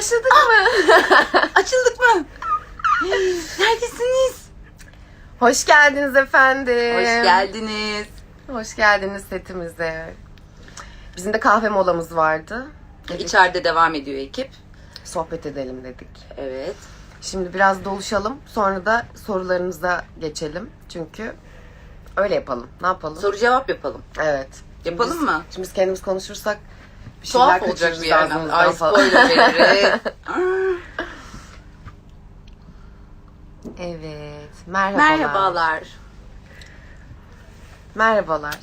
Başladık mı? Açıldık mı? Neredesiniz? Hoş geldiniz efendim. Hoş geldiniz. Hoş geldiniz setimize. Bizim de kahve molamız vardı. Dedik, İçeride devam ediyor ekip. sohbet edelim dedik. Evet. Şimdi biraz doluşalım. Sonra da sorularınıza geçelim. Çünkü öyle yapalım. Ne yapalım? Soru cevap yapalım. Evet. Yapalım Biz- mı? Şimdi biz kendimiz konuşursak bir şeyler Tuhaf olacak bir yerden. Ay spoiler veririz. Evet. Merhabalar. Merhabalar. Merhabalar.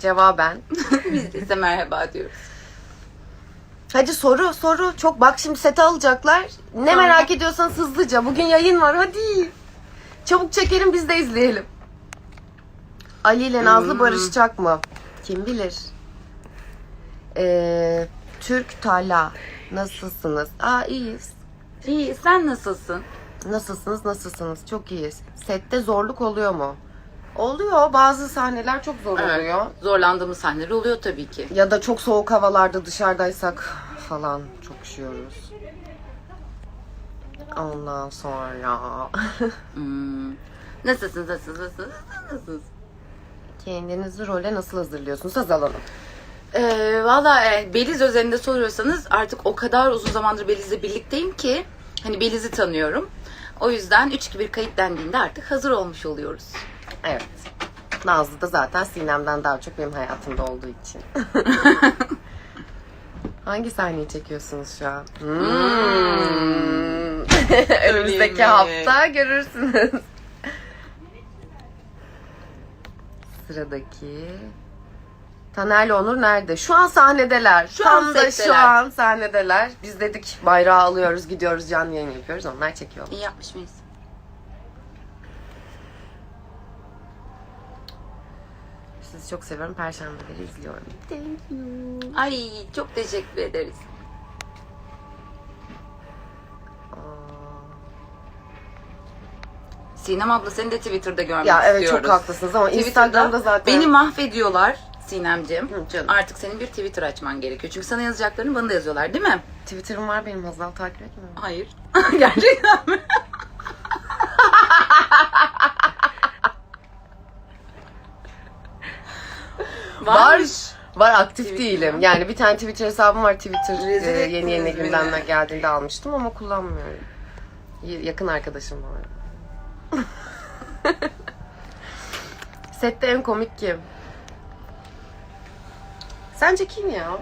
Cevaben. Biz de size merhaba diyoruz. Hadi soru soru. Çok bak şimdi sete alacaklar. Ne Tamam. merak ediyorsanız hızlıca. Bugün yayın var hadi. Çabuk çekelim biz de izleyelim. Ali ile Nazlı Hmm. barışacak mı? Kim bilir. Ee, Türk Tala. Nasılsınız? Aa iyiyiz. İyi sen nasılsın? Nasılsınız? Nasılsınız? Çok iyiyiz. Sette zorluk oluyor mu? Oluyor. Bazı sahneler çok zor oluyor. Zorlandığımız sahneler oluyor tabii ki. Ya da çok soğuk havalarda dışarıdaysak falan çok üşüyoruz. Ondan sonra Hmm. Nasılsınız, nasılsınız, nasılsınız, nasılsınız? kendinizi role nasıl hazırlıyorsunuz? Hazal Hanım. Ee, Valla e, Beliz özelinde soruyorsanız artık o kadar uzun zamandır Beliz'le birlikteyim ki hani Beliz'i tanıyorum. O yüzden 3-2-1 kayıt dendiğinde artık hazır olmuş oluyoruz. Evet. Nazlı da zaten Sinem'den daha çok benim hayatımda olduğu için. Hangi sahneyi çekiyorsunuz şu an? Hmm. Önümüzdeki mi? hafta görürsünüz. Sıradaki. Taner'le Onur nerede? Şu an sahnedeler. Şu Tam an da şu setteler. an sahnedeler. Biz dedik bayrağı alıyoruz, gidiyoruz, canlı yayın yapıyoruz. Onlar çekiyor. İyi yapmış mıyız? Sizi çok seviyorum. Perşembeleri izliyorum. Thank you. Ay çok teşekkür ederiz. Aa. Sinem abla seni de Twitter'da görmek Ya evet istiyoruz. çok haklısınız ama Twitter'da Instagram'da zaten Beni mahvediyorlar Sinemcim. Canım. Artık senin bir Twitter açman gerekiyor. Çünkü sana yazacaklarını bana da yazıyorlar değil mi? Twitter'ım var benim Hazal takip etmiyor musun? Hayır. Gerçekten mi? Var. Var aktif Twitter değilim. Yani bir tane Twitter hesabım var. Twitter Rezil e, yeni yeni beni. geldiğinde almıştım ama kullanmıyorum. Y- Yakın arkadaşım var. Sette en komik kim? Sence kim ya?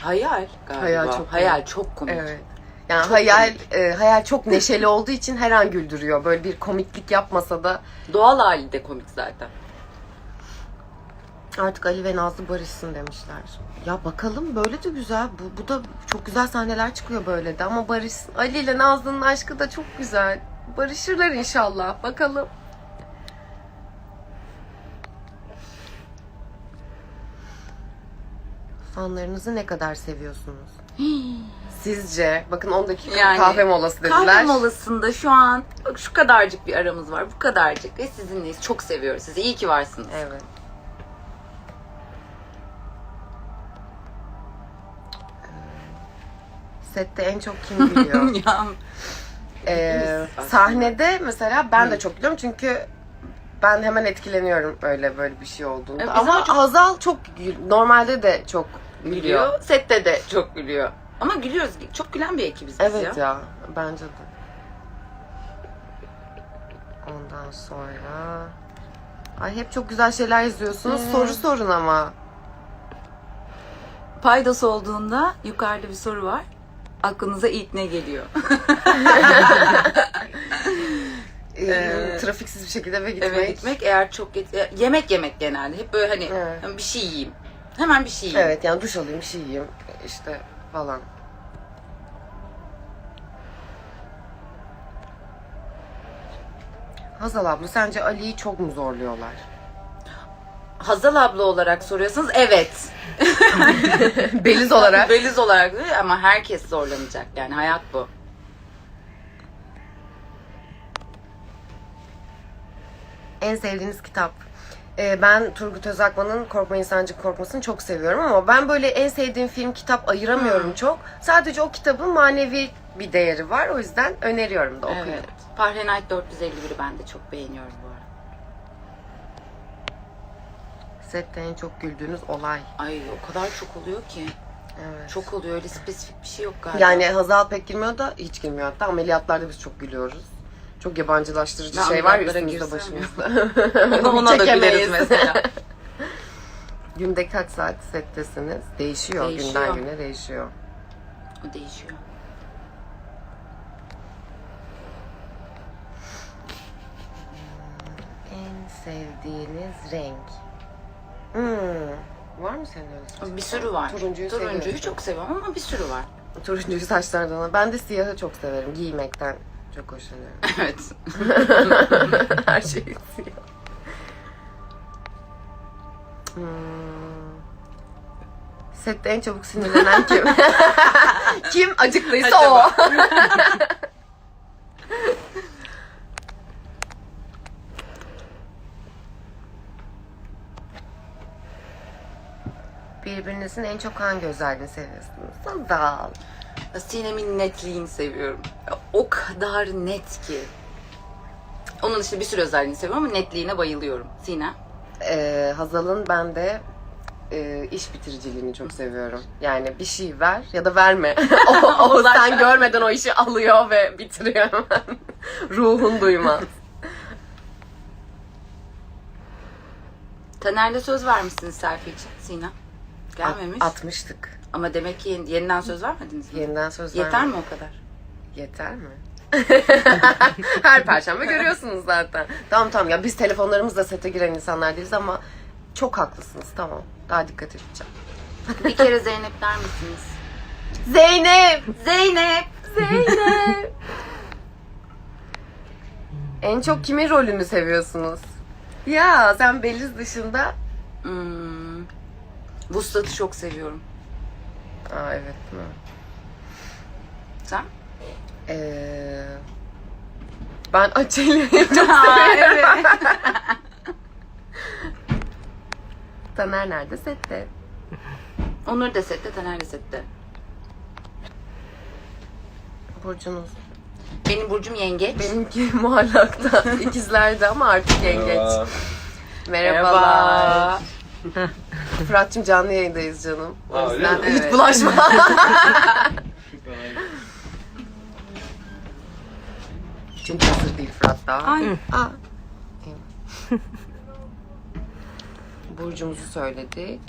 Hayal galiba. Hayal çok komik. hayal çok komik. Evet. Yani Çok hayal e, hayal çok neşeli olduğu için her an güldürüyor. Böyle bir komiklik yapmasa da Doğal hali de komik zaten. Artık Ali ve Nazlı barışsın demişler. Ya bakalım böyle de güzel. Bu, bu da çok güzel sahneler çıkıyor böyle de ama barışsın. Ali ile Nazlı'nın aşkı da çok güzel. Barışırlar inşallah. Bakalım. Fanlarınızı ne kadar seviyorsunuz? Sizce? Bakın 10 dakika Yani kahve molası dediler. Kahve molasında şu an bak şu kadarcık bir aramız var. Bu kadarcık ve sizinleyiz. Çok seviyoruz sizi. İyi ki varsınız. Evet. Sette en çok kim gülüyor? ya, Ee, sahnede mesela ben de çok gülüyorum çünkü ben hemen etkileniyorum öyle böyle bir şey olduğunda. Evet, ama ama çok- Hazal çok gül- normalde de çok gülüyor. gülüyor. Sette de çok gülüyor. Ama gülüyoruz. Çok gülen bir ekibiz biz Evet ya. ya bence de. Ondan sonra Ay hep çok güzel şeyler yazıyorsunuz. Hmm. Soru sorun ama. Paydası olduğunda yukarıda bir soru var. Aklınıza ilk ne geliyor? Ee, trafiksiz bir şekilde eve gitmek. Eve gitmek eğer çok get- e, yemek yemek genelde. Hep böyle hani Evet. bir şey yiyeyim. Hemen bir şey yiyeyim. Evet yani duş alayım, bir şey yiyeyim işte falan. Hazal abla sence Ali'yi çok mu zorluyorlar? Hazal abla olarak soruyorsanız evet. Beliz olarak. Beliz olarak değil ama herkes zorlanacak yani hayat bu. En sevdiğiniz kitap. Ee, ben Turgut Özakman'ın Korkma İnsancık Korkmasını çok seviyorum ama ben böyle en sevdiğim film kitap ayıramıyorum çok. Sadece o kitabın manevi bir değeri var. O yüzden öneriyorum da okuyun. Evet. Fahrenheit 451'i ben de çok beğeniyorum bu arada. Sette en çok güldüğünüz olay. Ay o kadar çok oluyor ki. Evet. Çok oluyor öyle spesifik bir şey yok galiba. Yani Hazal pek girmiyor da hiç girmiyor hatta. Ameliyatlarda biz çok gülüyoruz. Çok yabancılaştırıcı Ben şey var ya üstümüzde başımızda. ona, ona da güleriz mesela. Günde kaç saat settesiniz? Değişiyor. Değişiyor. Günden güne değişiyor. o değişiyor. En sevdiğiniz renk? Hmm. Var mı senin öyle? Bir sürü var. Turuncuyu, Turuncuyu seviyorsun. çok seviyorum ama bir sürü var. Turuncuyu saçlardan. Ben de siyahı çok severim. Giymekten çok hoşlanıyorum. Evet. Her şey siyah. Hmm. Sette en çabuk sinirlenen kim? kim acıklıysa o. Birbirinizin en çok hangi özelliğini seviyorsunuz? Dal. Sinem'in netliğini seviyorum. O kadar net ki. Onun işte bir sürü özelliğini seviyorum ama netliğine bayılıyorum. Sinem. Ee, Hazal'ın ben de e, iş bitiriciliğini çok seviyorum. Yani bir şey ver ya da verme. o, o sen görmeden o işi alıyor ve bitiriyor hemen. Ruhun duymaz. Taner'le söz vermişsiniz selfie için Sinem. Gelmemiş. At- atmıştık. Ama demek ki yeni- yeniden söz vermediniz mi? Yeniden söz Yeter vermedik. mi o kadar? Yeter mi? Her perşembe görüyorsunuz zaten. Tamam tamam ya biz telefonlarımızla sete giren insanlar değiliz ama çok haklısınız tamam. Daha dikkat edeceğim. Bir kere Zeynep der misiniz? Zeynep! Zeynep! Zeynep! en çok kimin rolünü seviyorsunuz? Ya sen Beliz dışında... Hmm. Vuslat'ı çok seviyorum. Aa evet mi? Sen? Ee, ben Açelya'yı çok evet. Taner nerede? Sette. Onur da sette, Taner de sette. Burcunuz. Benim burcum yengeç. Benimki muallakta. İkizlerde ama artık yengeç. Merhaba. Merhabalar. Fırat'cığım canlı yayındayız canım. O Aa, öyle yüzden mi? hiç bulaşma. Çünkü hazır değil Fırat daha. Ay. Aa. Burcumuzu söyledik.